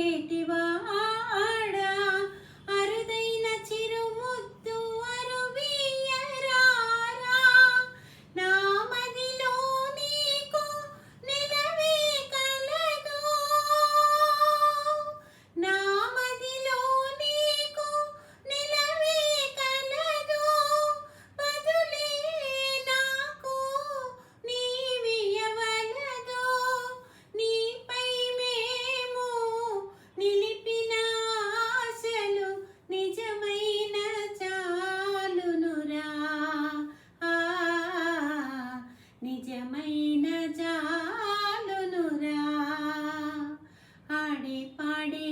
ಕೇಟಿವಾ కాలమైన జాలునురా. ఆడి పాడి